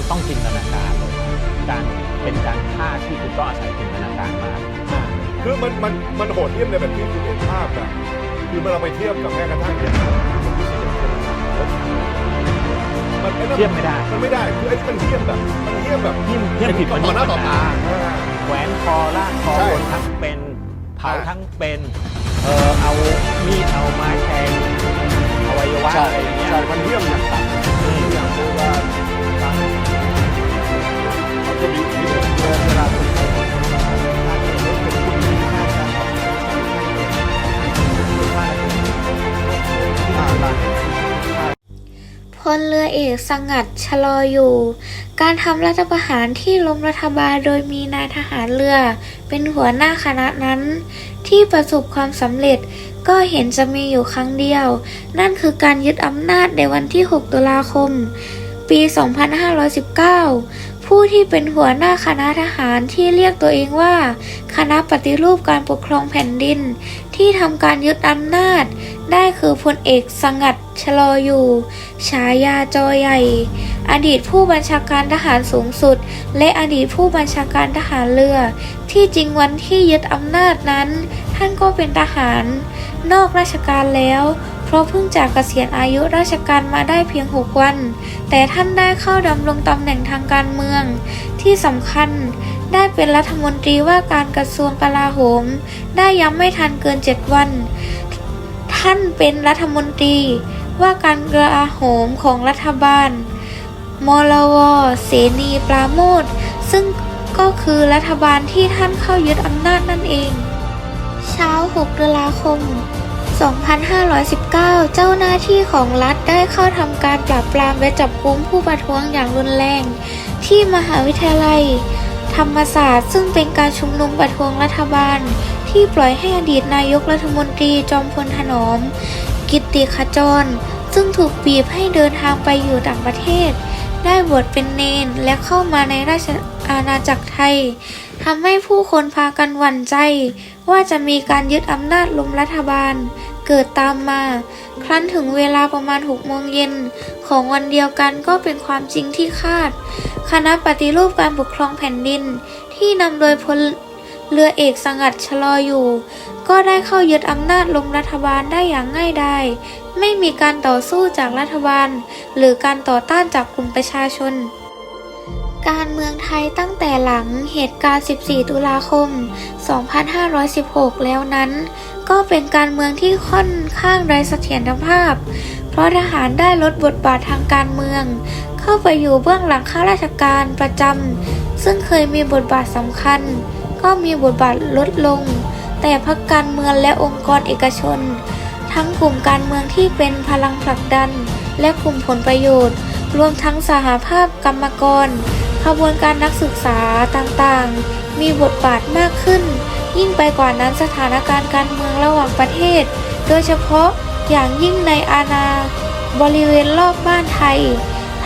มันต้องจินตนาการเลยการเป็นการฆ่าที่คุณต้องอาศัยจินตนาการมากคือมันมันมันโหดเยี่ยมในแบบที่คุณเห็นภาพอะคือเมื่อเราไปเทียบกับแม้กระทั่งเนี่ยมันไอ้นั่นเทียบไม่ได้ มันไม่ได้คือไอ้ที่มันเทียบแบบ มันเทียบแบบเทียบเทียบผิดต่มัอนหน้าต่อตาอ่าแขวนคอลากคอใช่คนทั้งเป็นเผาอ่าทั้งเป็นเออเอามีดเอาไม้แทงอวัยวะใช่อะไรอย่างเงี้ยใช่มันเทียบอย่างสัตว์อืมอย่างโบราณ พลเรือเอกสงัดชะลออยู่ การทำรัฐประหารที่ล้มรัฐบาลโดยมีนายทหารเรือ เป็นหัวหน้าคณะนั้น ที่ประสบความสำเร็จก็เห็นจะมีอยู่ครั้งเดียว นั่นคือการยึดอำนาจในวันที่ 6 ตุลาคม ปี 2519 ผู้ที่เป็นหัวหน้าคณะทหารที่เรียกตัวเองว่า คณะปฏิรูปการปกครองแผ่นดิน ที่ทำการยึดอำนาจ ได้คือพลเอกสงัดชลออยู่ ฉายาจอใหญ่ อดีตผู้บัญชาการทหารสูงสุด และอดีตผู้บัญชาการทหารเรือ ที่จริงวันที่ยึดอำนาจนั้น ท่านก็เป็นทหาร นอกราชการแล้ว เพราะเพิ่งจากเกษียณอายุราชการมาได้เพียง 6 วัน แต่ท่านได้เข้าดำรงตำแหน่งทางการเมือง ที่สำคัญได้เป็นรัฐมนตรีว่าการกระทรวงกลาโหม ได้ยังไม่ทันเกิน 7 วัน ท่านเป็นรัฐมนตรีว่าการกลาโหมของรัฐบาล มลว เสนีปราโมทซึ่งก็คือรัฐบาลที่ท่านเข้ายึดอำนาจนั่นเอง เช้า 6 ตุลาคม 2519 เจ้าหน้าที่ของรัฐได้เข้าทำการปราบปรามและจับกุมผู้ประท้วงอย่างรุนแรง ที่มหาวิทยาลัย ธรรมศาสตร์ ซึ่งเป็นการชุมนุมประท้วงรัฐบาล ที่ปล่อยให้อดีตนายกรัฐมนตรีจอมพลถนอม กิตติขจร ซึ่งถูกบีบให้เดินทางไปอยู่ต่างประเทศ ได้บวชเป็นเนนและเข้ามาในราชอาณาจักรไทยทำให้ผู้คนพากันหวั่นใจ ว่าจะมีการยึดอำนาจล้มรัฐบาล เกิดตามมา ครั้นถึงเวลาประมาณ6โมงเย็นของวันเดียวกันก็เป็นความจริงที่คาด คณะปฏิรูปการปกครองแผ่นดินที่นำโดยพลเรือเอกสังัดชะลออยู่ ก็ได้เข้ายึดอำนาจล้มรัฐบาลได้อย่างง่ายดายไม่มีการต่อสู้จากรัฐบาล หรือการต่อต้านจากกลุ่มประชาชน การเมืองไทยตั้งแต่หลังเหตุการณ์ 14 ตุลาคม 2516 แล้วนั้น ก็เป็นการเมืองที่ค่อนข้างไร้เสถียรภาพ เพราะทหารได้ลดบทบาททางการเมือง เข้าไปอยู่เบื้องหลังข้าราชการประจำ ซึ่งเคยมีบทบาทสำคัญ ก็มีบทบาทลดลง แต่พรรคการเมืองและองค์กรเอกชน ทั้งกลุ่มการเมืองที่เป็นพลังผลักดัน และกลุ่มผลประโยชน์ รวมทั้งสหภาพกรรมกร ขบวนการนักศึกษาต่างๆ มีบทบาทมากขึ้น ยิ่งไปกว่านั้นสถานการณ์การเมืองระหว่างประเทศ โดยเฉพาะอย่างยิ่งในอาณาบริเวณรอบบ้านไทย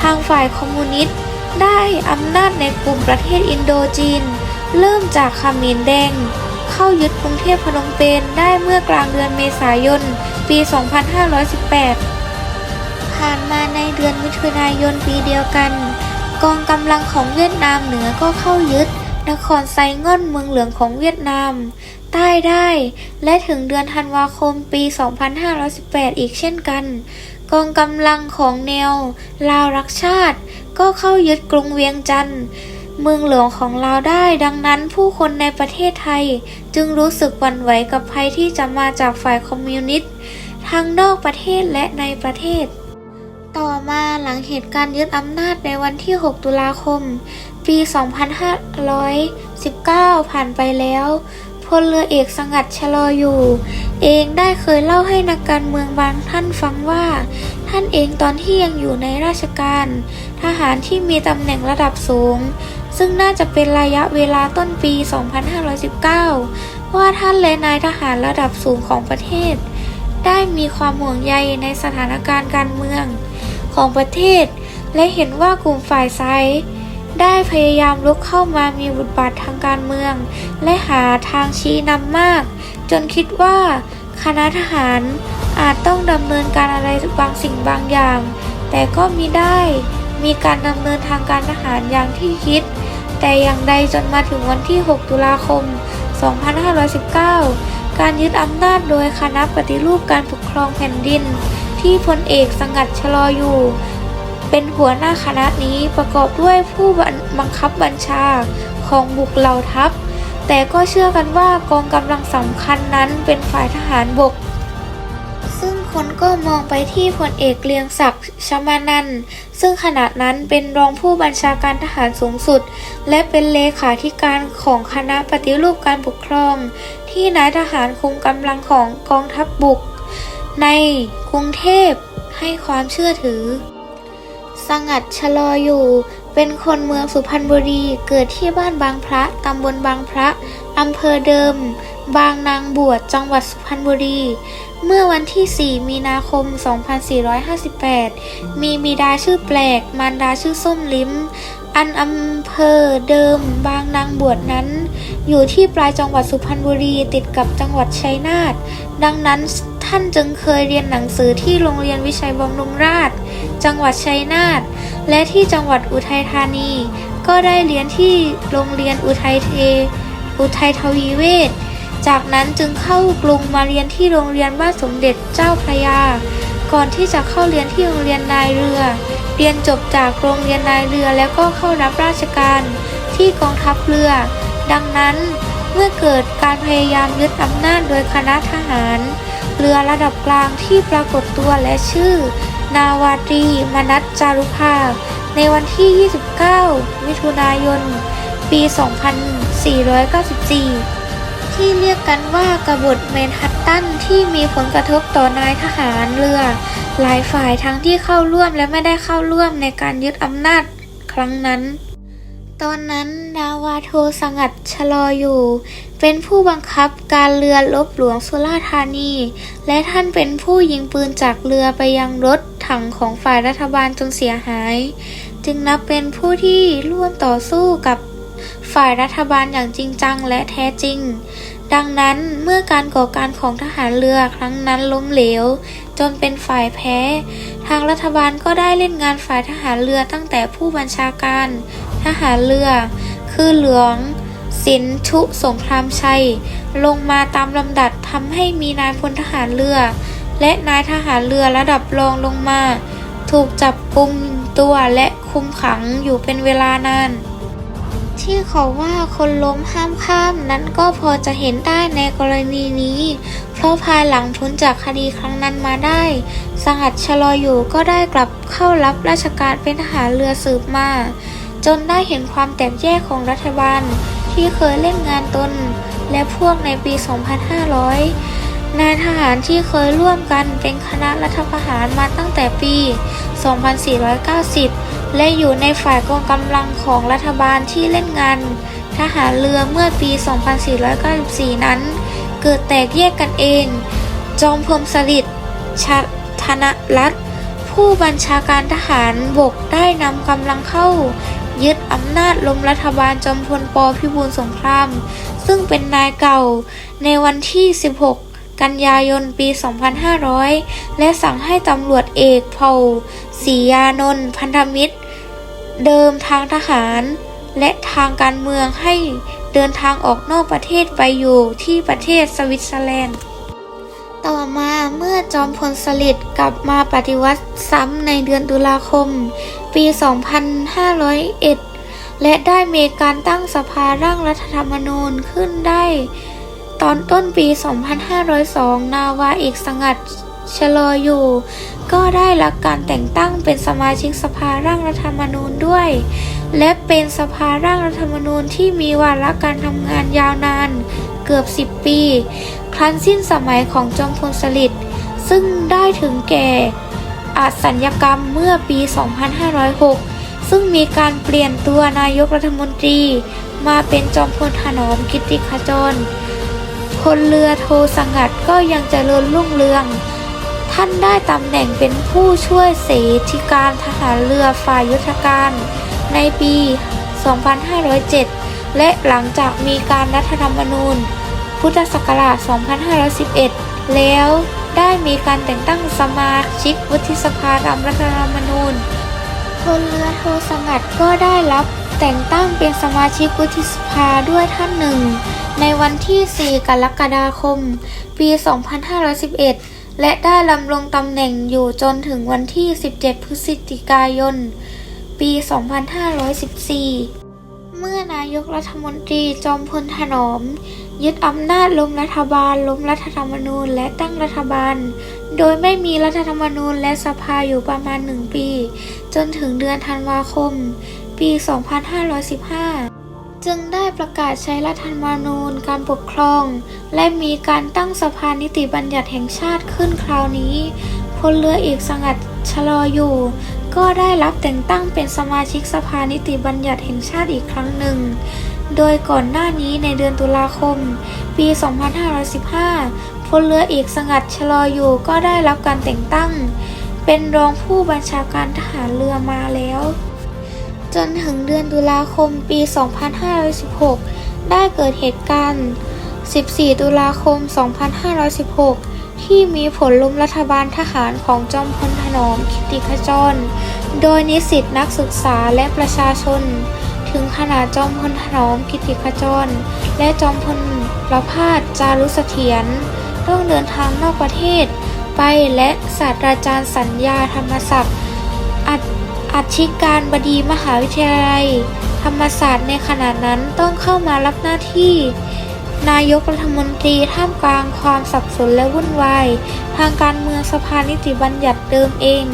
ทางฝ่ายคอมมิวนิสต์ได้อำนาจในกลุ่มประเทศอินโดจีน เริ่มจากขมินแดง เข้ายึดกรุงเทพพนมเปญได้เมื่อกลางเดือนเมษายน ปี 2518 ผ่านมาในเดือนมิถุนายนปีเดียวกัน กองกำลังของเวียดนามเหนือก็เข้ายึด นครไซง่อนเมืองเหลืองของเวียดนาม ใต้ได้ และถึงเดือนธันวาคมปี 2518 อีกเช่นกัน กองกำลังของแนว ลาวรักชาติ ก็เข้ายึดกรุงเวียงจันทร์เมืองหลวงของลาได้ ดังนั้นผู้คนในประเทศไทย จึงรู้สึกหวั่นไหวกับภัยที่จะมาจากฝ่ายคอมมิวนิสต์ทั้งนอกประเทศและในประเทศ ต่อมาหลังเหตุการณ์ยึดอำนาจในวันที่ 6 ตุลาคม ปี 2519 ผ่านไปแล้วพลเรือเอกสงัดชะลออยู่ เองได้เคยเล่าให้นักการเมืองบางท่านฟังว่า ท่านเองตอนที่ยังอยู่ในราชการ ทหารที่มีตำแหน่งระดับสูง ซึ่งน่าจะเป็นระยะเวลาต้นปี 2519 ว่าท่านและนายทหารระดับสูงของประเทศ ได้มีความห่วงใยในสถานการณ์การเมือง ของประเทศ และเห็นว่ากลุ่มฝ่ายซ้ายได้พยายามลุกเข้ามามีบทบาททางการเมือง และหาทางชี้นำมาก จนคิดว่าคณะทหารอาจต้องดำเนินการอะไรบางสิ่งบางอย่าง แต่ก็มิได้มีการดำเนินทางการทหารอย่างที่คิด แต่อย่างใดจนมาถึงวันที่ 6 ตุลาคม 2519 การยึดอำนาจโดยคณะปฏิรูปการปกครองแผ่นดิน ที่พลเอกสังัดชลออยู่ เป็นหัวหน้าคณะนี้ประกอบด้วยผู้บังคับบัญชาของบุกเหล่าทัพ แต่ก็เชื่อกันว่ากองกำลังสำคัญนั้นเป็นฝ่ายทหารบก ซึ่งคนก็มองไปที่พลเอกเกรียงศักดิ์ชมานันซึ่งขณะนั้นเป็นรองผู้บัญชาการทหารสูงสุด และเป็นเลขาธิการของคณะปฏิรูปการปกครอง ที่นายทหารคุมกำลังของกองทัพบุก ในกรุงเทพให้ความเชื่อถือ สงัดชะลออยู่ เป็นคนเมืองสุพรรณบุรี เกิดที่บ้านบางพระ ตำบลบางพระ อำเภอเดิม บางนางบวช จังหวัดสุพรรณบุรี เมื่อวันที่ 4 มีนาคม 2458 มีบิดาชื่อแปลก มารดาชื่อส้มลิ้ม อันอำเภอเดิม บางนางบวชนั้น อยู่ที่ปลายจังหวัดสุพรรณบุรี ติดกับจังหวัดชัยนาท ดังนั้น ท่านจึงเคยเรียนหนังสือที่โรงเรียนวิชัยบำรุงราษฎร์จังหวัดชัยนาท และที่จังหวัดอุทัยธานี ก็ได้เรียนที่โรงเรียนอุทัยเท อุทัยทวีเวศจากนั้นจึงเข้ากรุงมาเรียนที่โรงเรียนบ้านสมเด็จเจ้าพระยา ก่อนที่จะเข้าเรียนที่โรงเรียนนายเรือ เรียนจบจากโรงเรียนนายเรือแล้วก็เข้ารับราชการที่กองทัพเรือ ดังนั้นเมื่อเกิดการพยายามยึดอำนาจโดยคณะทหาร เรือระดับกลางที่ปรากฏตัวและชื่อ นาวาตรีมนัสจารุภาในวันที่ 29 มิถุนายน ปี 2494 ที่เรียกกันว่ากบฏแมนฮัตตันที่มีผลกระทบต่อนายทหารเรือ หลายฝ่ายทั้งที่เข้าร่วมและไม่ได้เข้าร่วมในการยึดอำนาจครั้งนั้น ตอนนั้นนาวาโทสงัดชะลออยู่ เป็นผู้บังคับการเรือลบหลวงสุราร์ธานี และท่านเป็นผู้ยิงปืนจากเรือไปยังรถถังของฝ่ายรัฐบาลจนเสียหาย จึงนับเป็นผู้ที่ร่วมต่อสู้กับฝ่ายรัฐบาลอย่างจริงจังและแท้จริง ดังนั้นเมื่อการก่อการของทหารเรือครั้งนั้นล้มเหลว จนเป็นฝ่ายแพ้ ทางรัฐบาลก็ได้เล่นงานฝ่ายทหารเรือตั้งแต่ผู้บัญชาการ ทหารเรือ คือหลวง สินชุสงครามชัย ลงมาตามลำดับทำให้มีนายพลทหารเรือ และนายทหารเรือระดับรองลงมา ถูกจับกุมตัวและคุมขังอยู่เป็นเวลานานที่เขาว่าคนล้มห้ามข้ามนั้นก็พอจะเห็นได้ในกรณีนี้ เพราะภายหลังพ้นจากคดีครั้งนั้นมาได้ สหัสชลออยู่ก็ได้กลับเข้ารับราชการเป็นทหารเรือสืบมา จนได้เห็นความแตกแยกของรัฐบาลที่เคยเล่นงานตน และพวกในปี 2500 นายทหารที่เคยร่วมกันเป็นคณะรัฐประหารมาตั้งแต่ปี 2490 และอยู่ในฝ่ายกองกำลังของรัฐบาลที่เล่นงาน ทหารเรือเมื่อปี 2494 นั้น เกิดแตกแยกกันเอง จอมพลสฤษดิ์ชธนรัตน์ผู้บัญชาการทหารบกได้นำกำลังเข้า ยึดอำนาจล้มรัฐบาลจอมพลปพิบูลสงคราม ซึ่งเป็นนายเก่าในวันที่ 16 กันยายนปี 2500 และสั่งให้ตำรวจเอกเผ่าศรียานนท์พันธมิตร เดิมทางทหารและทางการเมืองให้เดินทางออกนอกประเทศไปอยู่ที่ประเทศสวิตเซอร์แลนด์ ต่อมาเมื่อจอมพลสฤษดิ์กลับมาปฏิวัติซ้ำในเดือนตุลาคม ปี 2501 และได้มีการตั้งสภาร่างรัฐธรรมนูญขึ้นได้ ตอนต้นปี 2502 นาวาเอกสงัดชะลออยู่ ก็ได้รับการแต่งตั้งเป็นสมาชิกสภาร่างรัฐธรรมนูญด้วย และเป็นสภาร่างรัฐธรรมนูญที่มีวาระการทำงานยาวนาน เกือบ10ปี ครั้นสิ้นสมัยของจอมพลสฤษดิ์ซึ่งได้ถึงแก่อาสัญญกรรมเมื่อปี 2506 ซึ่งมีการเปลี่ยนตัวนายกรัฐมนตรี มาเป็นจอมพลถนอมกิติขจรพลเรือโทสังัดก็ยังเจริญรุ่งเรือง ท่านได้ตำแหน่งเป็นผู้ช่วยเสธิการทหารเรือฝ่ายยุทธการ ในปี 2507 และหลังจากมีการรัฐธรรมนูญ พุทธศักราช 2511 แล้วได้มีการแต่งตั้งสมาชิกวุฒิสภาตามรัฐธรรมนูญพลเรือโทสงัดก็ได้รับแต่งตั้งเป็นสมาชิกวุฒิสภาด้วยท่านหนึ่ง ในวันที่ 4 กรกฎาคม ปี 2511 และได้ดำรงตำแหน่งอยู่จนถึงวันที่ 17 พฤศจิกายน ปี 2514 เมื่อนายกรัฐมนตรีจอมพลถนอม ยึดอำนาจล้มรัฐบาลล้มรัฐธรรมนูญและตั้งรัฐบาล โดยไม่มีรัฐธรรมนูญและสภาอยู่ประมาณหนึ่งปี จนถึงเดือนธันวาคม ปี 2515 จึงได้ประกาศใช้รัฐธรรมนูญการปกครอง และมีการตั้งสภานิติบัญญัติแห่งชาติขึ้นคราวนี้พลเรือเอกสงัดชะลออยู่ ก็ได้รับแต่งตั้งเป็นสมาชิกสภานิติบัญญัติแห่งชาติอีกครั้งหนึ่ง โดยก่อนหน้านี้ในเดือนตุลาคม ปี 2515พลเรือเอกสงัดชลออยู่ก็ได้รับการแต่งตั้ง เป็นรองผู้บัญชาการทหารเรือมาแล้ว จนถึงเดือนตุลาคมปี 2516 ได้เกิดเหตุการณ์ 14 ตุลาคม 2516 ที่มีผลล้มรัฐบาลทหารของจอมพลถนอมกิติขจร โดยนิสิตนักศึกษาและประชาชน ถึงขนาดจอมพลถนอมกิติขจร และจอมพลประพาสจารุเสถียรต้องเดินทางนอกประเทศ ไปและศาสตราจารย์สัญญาธรรมศักดิ์อัดอธิการบดีมหาวิทยาลัย ธรรมศาสตร์ในขณะนั้นต้องเข้ามารับหน้าที่ นายกรัฐมนตรีท่ามกลางความสับสนและวุ่นวาย ทางการเมืองสภานิติบัญญัติเดิมเอง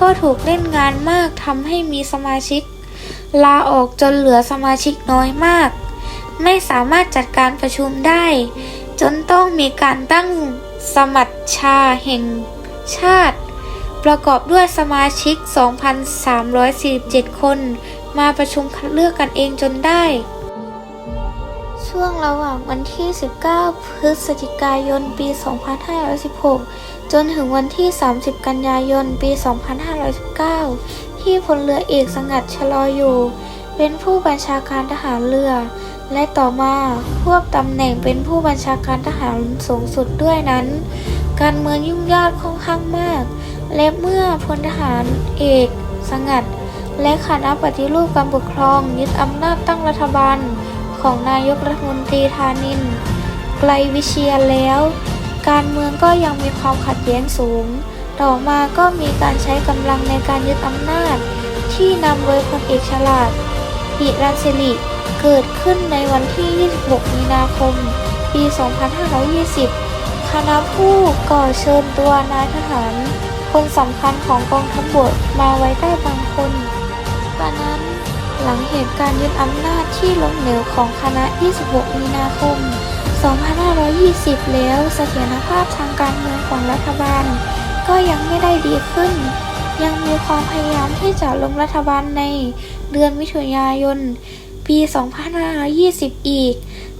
ก็ถูกเล่นงานมากทำให้มีสมาชิก ลาออกจนเหลือสมาชิกน้อยมาก ไม่สามารถจัดการประชุมได้ จนต้องมีการตั้งสมัชชาแห่งชาติ ประกอบด้วยสมาชิก 2,347 คน มาประชุมคัดเลือกกันเองจนได้ ช่วงระหว่างวันที่ 19 พฤศจิกายน ปี 2516 จนถึงวันที่ 30 กันยายน ปี 2519 ที่พลเรือเอกสงัดชะลออยู่ เป็นผู้บัญชาการทหารเรือ และต่อมาควบตำแหน่งเป็นผู้บัญชาการทหารสูงสุดด้วยนั้น การเมืองยุ่งยากค่อนข้างมาก และเมื่อพลทหารเอกสงัด และคณะปฏิรูปการปกครองยึดอำนาจตั้งรัฐบาล ของนายกรัฐมนตรีธานิน ไกลวิเชียรแล้ว การเมืองก็ยังมีความขัดแย้งสูง ต่อมาก็มีการใช้กำลังในการยึดอำนาจ ที่นำโดยพลเอกฉลาดหิรันสิริเกิดขึ้นในวันที่ 26 มีนาคม ปี 2520 คณะผู้ก่อเชิญตัวนายทหาร คนสำคัญของกองทัพบกมาไว้ใต้บางคนตอนนั้น หลังเหตุการณ์ยึดอำนาจที่ล้มเหลวของคณะ 26 มีนาคม 2520 แล้วเสถียรภาพทางการเมืองของรัฐบาล ก็ยังไม่ได้ดีขึ้น ยังมีความพยายามที่จะล้มรัฐบาลในเดือนมิถุนายน ปี 2520 อีก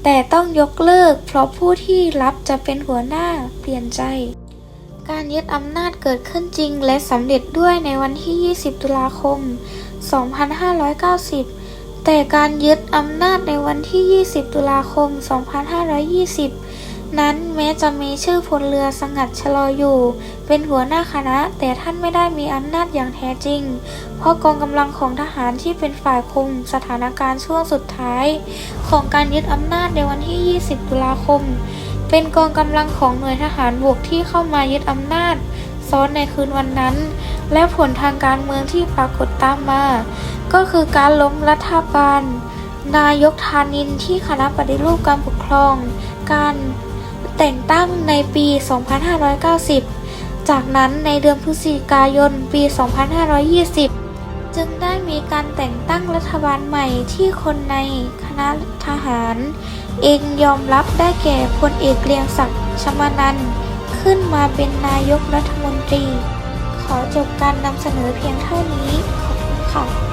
แต่ต้องยกเลิก เพราะผู้ที่รับจะเป็นหัวหน้าเปลี่ยนใจการยึดอำนาจเกิดขึ้นจริงและสำเร็จด้วยในวันที่ 20 ตุลาคม 2590 แต่การยึดอำนาจในวันที่ 20 ตุลาคม 2520 นั้นแม้จะมีชื่อพลเรือสงัดชะลออยู่ เป็นหัวหน้าคณะ แต่ท่านไม่ได้มีอำนาจอย่างแท้จริง เพราะกองกำลังของทหารที่เป็นฝ่ายคุมสถานการณ์ช่วงสุดท้าย ของการยึดอำนาจในวันที่ 20 ตุลาคม เป็นกองกำลังของหน่วยทหารบวกที่เข้ามายึดอำนาจ ซ้อนในคืนวันนั้น และผลทางการเมืองที่ปรากฏตามมา ก็คือการล้มรัฐบาล นายกธานินที่คณะปฏิรูปการปกครอง การแต่งตั้งในปี 2590 จากนั้นในเดือนพฤศจิกายนปี 2520 จึงได้มีการแต่งตั้งรัฐบาลใหม่ที่คนในคณะทหาร เองยอมรับได้แก่พลเอกเกรียงศักดิ์ชมานันท์ ขึ้นมาเป็นนายกรัฐมนตรี ขอจบการนำเสนอเพียงเท่านี้ ขอบคุณค่ะ